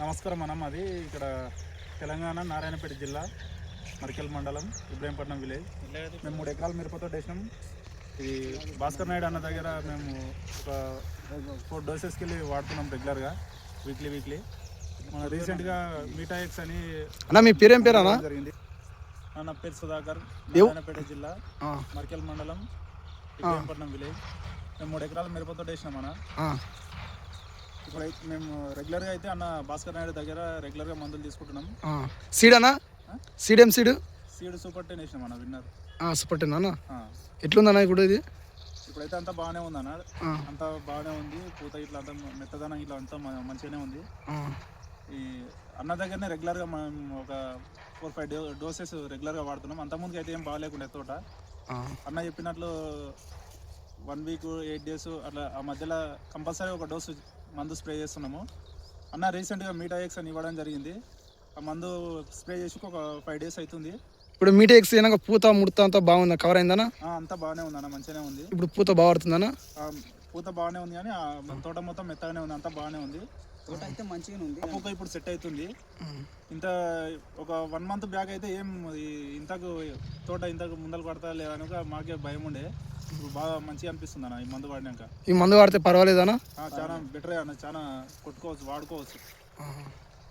నమస్కారం అన్న. మాది ఇక్కడ తెలంగాణ నారాయణపేట జిల్లా మరికెల్ మండలం ఇబ్రాహీంపట్నం విలేజ్. మేము మూడు ఎకరాల మిరపతో వేసినాం. ఇది భాస్కర్ నాయుడు అన్న దగ్గర మేము ఒక ఫోర్ డోసెస్కి వెళ్ళి వాడుతున్నాం రెగ్యులర్గా వీక్లీ వీక్లీ. మన రీసెంట్గా మీటా ఎక్స్ అని అన్న మీ పేరేం పేరు అన్న? జరిగింది. నా పేరు సుధాకర్ నారాయణపేట జిల్లా మరికెల్ మండలం ఇబ్రాహీంపట్నం విలేజ్. మేము మూడు ఎకరాల మిరపతో వేసినాం అన్న. ఆ, ఇప్పుడు అయితే మేము రెగ్యులర్గా అయితే అన్న భాస్కర్ నాయుడు దగ్గర రెగ్యులర్గా మందులు తీసుకుంటున్నాం. సీడ్ అన్న? సీడ్ ఏం సీడ్? సీడ్ సూపర్ టెన్ వేసినాం అన్న విన్నర్. సూపర్ టెన్ అన్న. ఎట్లుందన్న ఇప్పుడు ఇది? ఇప్పుడైతే అంతా బాగానే ఉంది అన్న. అంతా బాగానే ఉంది. పూత ఇట్లా అంతా మెత్తదనం ఇట్లా అంతా మంచిగానే ఉంది. ఈ అన్న దగ్గరనే రెగ్యులర్గా మనం ఒక ఫోర్ ఫైవ్ డో డోసెస్ రెగ్యులర్గా వాడుతున్నాం. అంతకుముందుకు అయితే ఏం బాగాలేకుండే తోట. అన్న చెప్పినట్లు వన్ వీక్ ఎయిట్ డేస్ అట్లా ఆ మధ్యలో కంపల్సరీ ఒక డోసు మందు స్ప్రే చేస్తున్నాము. అన్న రీసెంట్గా మీటా ఎక్స్ అని ఇవ్వడం జరిగింది. ఆ మందు స్ప్రే చేసి ఒక ఫైవ్ డేస్ అవుతుంది. ఇప్పుడు మీటే ఎక్స్ అయినాక పూత ముడత అంతా బాగుందా? కవర్ అయిందన్న ఆ, అంతా బాగానే ఉంది అన్న మంచిగానే ఉంది. ఇప్పుడు పూత బాగా పూత బాగానే ఉంది కానీ ఆ తోట మొత్తం మెత్తగానే ఉంది అంతా బాగానే ఉంది. తోట అయితే మంచిగానే ఉంది. పూక ఇప్పుడు సెట్ అవుతుంది. ఇంత ఒక వన్ మంత్ బ్యాక్ అయితే ఏం ఇంతకు తోట ఇంతకు ముందలు పడతా లేదని ఒక మాకే భయం ఉండే. ఇప్పుడు బాగా మంచిగా అనిపిస్తుంది అన్న ఈ మందు వాడినాక. ఈ మందు వాడితే పర్వాలేదన్న? ఆ, చాలా బెటర్ అన్న చాలా కొట్టుకోవచ్చు వాడుకోవచ్చు.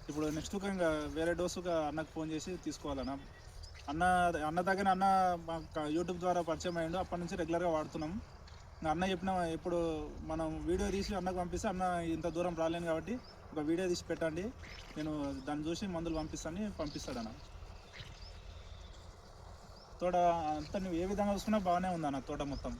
ఇప్పుడు నెక్స్ట్ ఇంకా వేరే డోసుగా అన్నకు ఫోన్ చేసి తీసుకోవాలన్న. అన్న అన్న దగ్గర అన్న యూట్యూబ్ ద్వారా పరిచయం అయ్యిండు అప్పటి నుంచి రెగ్యులర్గా వాడుతున్నాం. ఇంకా అన్న చెప్పిన ఇప్పుడు మనం వీడియో తీసి అన్నకు పంపిస్తే అన్న ఇంత దూరం రాలేను కాబట్టి ఒక వీడియో తీసి పెట్టండి. నేను దాన్ని చూసి మందులు పంపిస్తాను పంపిస్తాడు అన్న తోట అంతా నువ్వు ఏ విధంగా చూసుకున్నా బాగానే ఉంది అన్న తోట మొత్తం.